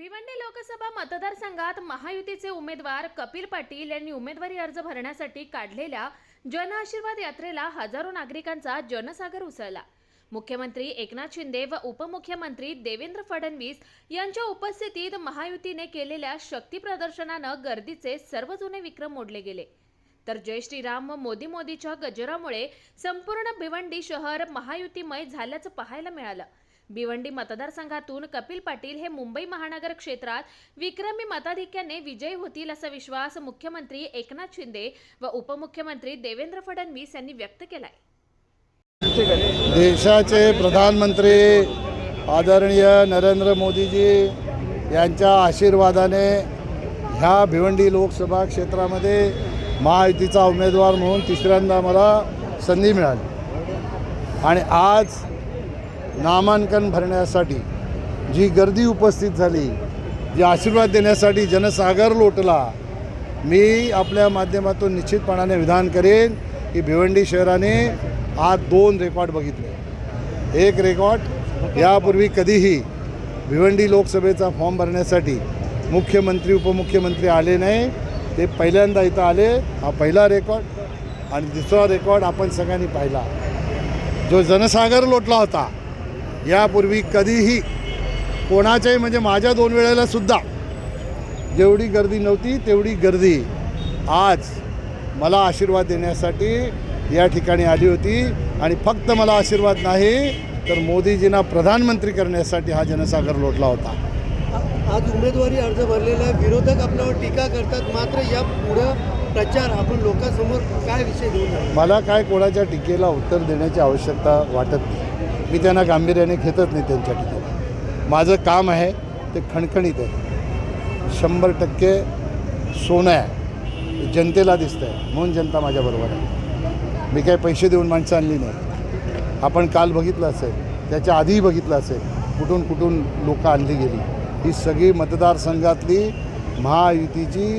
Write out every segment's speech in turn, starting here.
भिवंडी लोकसभा मतदारसंघात महायुतीचे उमेदवार कपिल पाटील यांनी उमेदवारी अर्ज भरण्यासाठी काढलेल्या जनआशीर्वाद यात्रेला हजारो नागरिकांचा जनसागर उसळला. मुख्यमंत्री एकनाथ शिंदे व उपमुख्यमंत्री देवेंद्र फडणवीस यांच्या उपस्थितीत महायुतीने केलेल्या शक्ती प्रदर्शनानं गर्दीचे सर्व जुने विक्रम मोडले गेले. तर जय श्रीराम व मोदी मोदीच्या गजरामुळे संपूर्ण भिवंडी शहर महायुतीमय झाल्याचं पाहायला मिळालं. भिवंडी मतदारसंघातून कपिल पाटील हे मुंबई महानगर क्षेत्रात विक्रमी मताधिक्याने विजयी होतील असा विश्वास मुख्यमंत्री एकनाथ शिंदे व उपमुख्यमंत्री देवेंद्र फडणवीस यांनी व्यक्त केलाय. देशाचे प्रधानमंत्री आदरणीय नरेंद्र मोदीजी यांच्या आशीर्वादाने ह्या भिवंडी लोकसभा क्षेत्रामध्ये महायुतीचा उमेदवार म्हणून तिसऱ्यांदा मला संधी मिळाली. आणि आज नामांकन भरण्यासाठी जी गर्दी उपस्थित झाली जी आशीर्वाद देण्यासाठी जनसागर लोटला मी आपल्या माध्यमातून निश्चितपणाने विधान करेन की भिवंडी शहराने आज दोन रेकॉर्ड बघितले. एक रेकॉर्ड यापूर्वी कधीही भिवंडी लोकसभेचा फॉर्म भरण्यासाठी मुख्यमंत्री उपमुख्यमंत्री आले नाही ते पहिल्यांदा इथं आले. हा पहिला रेकॉर्ड आणि दुसरा रेकॉर्ड आपण सगळ्यांनी पाहिला. जो जनसागर लोटला होता यापूर्वी कधीही कोणाच्याही म्हणजे माझ्या दोन वेळेला सुद्धा जेवढी गर्दी नव्हती तेवढी गर्दी आज मला आशीर्वाद देण्यासाठी या ठिकाणी आली होती. आणि फक्त मला आशीर्वाद नाही तर मोदीजींना प्रधानमंत्री करण्यासाठी हा जनसागर लोटला होता. आज उमेदवारी अर्ज भरलेला विरोधक आपल्यावर टीका करतात. मात्र या पुढं प्रचार आपण लोकांसमोर काय विषय घेऊन? मला काय कोणाच्या टीकेला उत्तर देण्याची आवश्यकता वाटत नाही. मी त्यांना गांभीर्याने घेतच नाही त्यांच्या ठिकाणी. माझं काम आहे ते खणखणीत आहे. शंभर टक्के सोनं आहे. जनतेला दिसतं आहे म्हणून जनता माझ्याबरोबर आहे. मी काही पैसे देऊन माणसं आणली नाही. आपण काल बघितलं असेल त्याच्या आधीही बघितलं असेल कुठून कुठून लोकं आणली गेली. ही सगळी मतदारसंघातली महायुतीची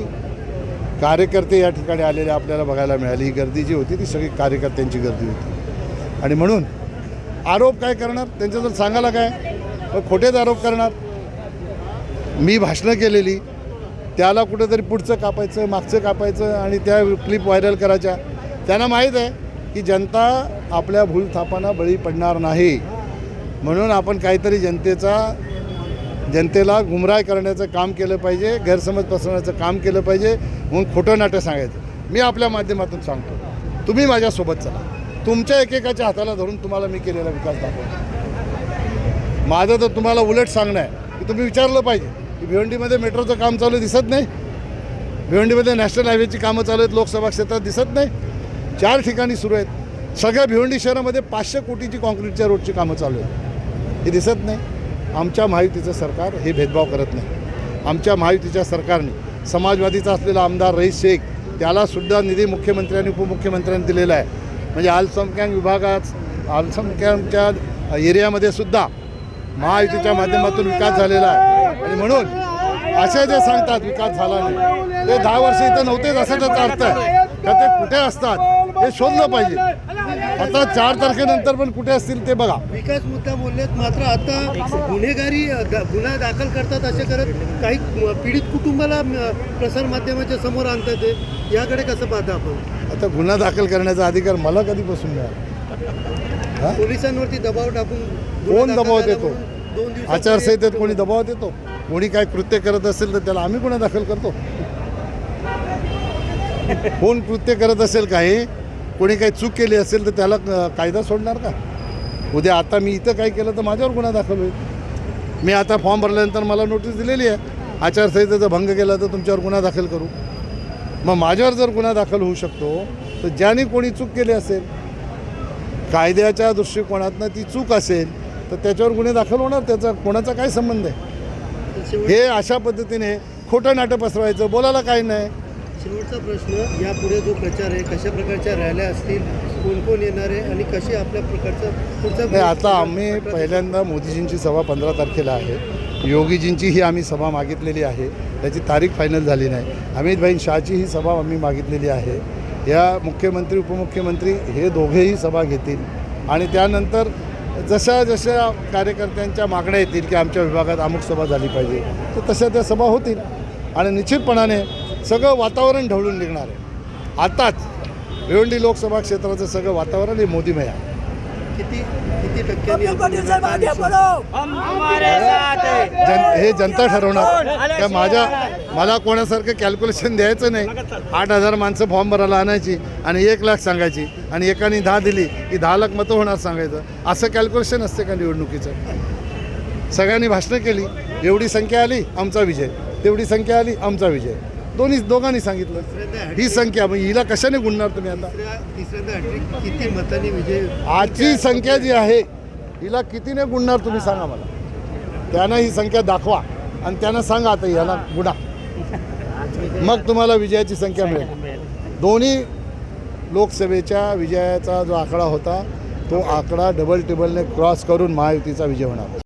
कार्यकर्ते या ठिकाणी आलेले आपल्याला बघायला मिळाली. ही गर्दी जी होती ती सगळी कार्यकर्त्यांची गर्दी होती. आणि म्हणून आरोप काय करणार? त्यांच्याजवळ सांगायला काय? खोटेच आरोप करणार. मी भाषणं केलेली. त्याला कुठंतरी पुढचं कापायचं मागचं कापायचं आणि त्या क्लिप व्हायरल करायच्या. त्यांना माहीत आहे की जनता आपल्या भूलथापांना बळी पडणार नाही. म्हणून आपण काहीतरी जनतेचा जनतेला गुमराह करण्याचं काम केलं पाहिजे गैरसमज पसरवण्याचं काम केलं पाहिजे म्हणून खोटं नाटं सांगायचं. मी आपल्या माध्यमातून सांगतो. तुम्ही माझ्यासोबत चला. तुमच्या एकेकाच्या हाताला धरून तुम्हाला मी केलेला विकास दाखवतो. माझं तर तुम्हाला उलट सांगणं आहे की तुम्ही विचारलं पाहिजे की भिवंडीमध्ये मेट्रोचं काम चालू दिसत नाही. भिवंडीमध्ये नॅशनल हायवेची कामं चालू आहेत लोकसभा क्षेत्रात दिसत नाही. चार ठिकाणी सुरू आहेत. सगळ्या भिवंडी शहरामध्ये पाचशे कोटीची कॉन्क्रीटच्या रोडची कामं चालू आहेत. हे दिसत नाही. आमच्या महायुतीचं सरकार हे भेदभाव करत नाही. आमच्या महायुतीच्या सरकारने समाजवादीचा असलेला आमदार रईस शेख त्यालासुद्धा निधी मुख्यमंत्र्यांनी उपमुख्यमंत्र्यांनी दिलेला आहे. म्हणजे अल्पसंख्याक विभागात अल्पसंख्याकच्या एरियामध्ये सुद्धा महायुतीच्या माध्यमातून विकास झालेला आहे. आणि म्हणून असे जे सांगतात विकास झाला नाही. ते दहा वर्ष इथं नव्हतेच असं त्याचा अर्थ आहे. तर ते कुठे असतात हे शोधलं पाहिजे. आता चार तारखेनंतर पण कुठे असतील ते बघा. विकास मुद्दा बोललेत मात्र आता गुन्हेगारी गुन्हा दाखल करतात असे करत काही पीडित कुटुंबाला अ, प्रसारमाध्यमाच्या समोर आणतात ते. याकडे कसं पाहता आपण? आता गुन्हा दाखल करण्याचा अधिकार मला कधीपासून मिळाला? पोलिसांवरती दबाव टाकून कोण दबाव देतो? आचारसंहितेत कोणी दबाव देतो कोणी काय कृत्य करत असेल तर त्याला आम्ही गुन्हा दाखल करतो. कोण कृत्य करत असेल काही? कोणी काही चूक केली असेल तर त्याला कायदा सोडणार का? उद्या आता मी इथं काय केलं तर माझ्यावर गुन्हा दाखल होईल. मी आता फॉर्म भरल्यानंतर मला नोटीस दिलेली आहे. आचारसंहितेचा भंग केला तर तुमच्यावर गुन्हा दाखल करू. मग माझ्यावर जर गुन्हा दाखल होऊ शकतो तर ज्याने कोणी चूक केली असेल कायद्याच्या दृष्टिकोनातनं ती चूक असेल तर त्याच्यावर गुन्हे दाखल होणार? त्याचा कोणाचा काय संबंध आहे? हे अशा पद्धतीने खोटं नाटक पसरवायचं बोलायला काही नाही. शेवटचा प्रश्न यापुढे जो प्रचार आहे कशा प्रकारच्या रॅल्या असतील कोण कोण येणार आहे आणि कशी आपल्या प्रकारचा पुढचा नाही आता आम्ही पहिल्यांदा मोदीजींची सभा पंधरा तारखेला आहे. योगीजींची ही आम्ही सभा मागितलेली आहे. त्याची तारीख फायनल झाली नाही. अमित भाई शहाची ही सभा आम्ही मागितलेली आहे. या मुख्यमंत्री उपमुख्यमंत्री हे दोघेही सभा घेतील. आणि त्यानंतर जशा जशा कार्यकर्त्यांच्या मागण्या येतील की आमच्या विभागात अमुक सभा झाली पाहिजे तर तशा त्या सभा होतील. आणि निश्चितपणाने सगळं वातावरण ढवळून निघणार आहे. आताच भिवंडी लोकसभा क्षेत्राचं सगळं वातावरण हे मोदीमय आहे. किती किती टक्क्यांनी कपिल पाटील साहेब आगे आपण बढ़ो जन हे जनता ठरवणार. त्या माझ्या मला कोणासारखं कॅल्क्युलेशन द्यायचं नाही. आठ हजार माणसं फॉर्म भरायला आणायची आणि एक लाख सांगायची आणि एकाने दहा दिली की दहा लाख मतं होणार सांगायचं. असं कॅल्क्युलेशन असते का निवडणुकीचं? सगळ्यांनी भाषणं केली. एवढी संख्या आली आमचा विजय. तेवढी संख्या आली आमचा विजय. दोन्ही दोघांनी सांगितलं. ही संख्या मग हिला कशाने गुणणार तुम्ही आता? तिसऱ्या तिसऱ्यांदा हॅट्रिक किती मतांनी विजय आजची संख्या जी आहे हिला कितीने गुणणार तुम्ही सांगा मला? त्यानं ही संख्या दाखवा आणि त्यांना सांगा आता याला गुणा मग तुम्हाला विजयाची संख्या मिळेल. दोन्ही लोकसभेच्या विजयाचा जो आकडा होता तो आकडा डबल टेबलने क्रॉस करून महायुतीचा विजय होणार.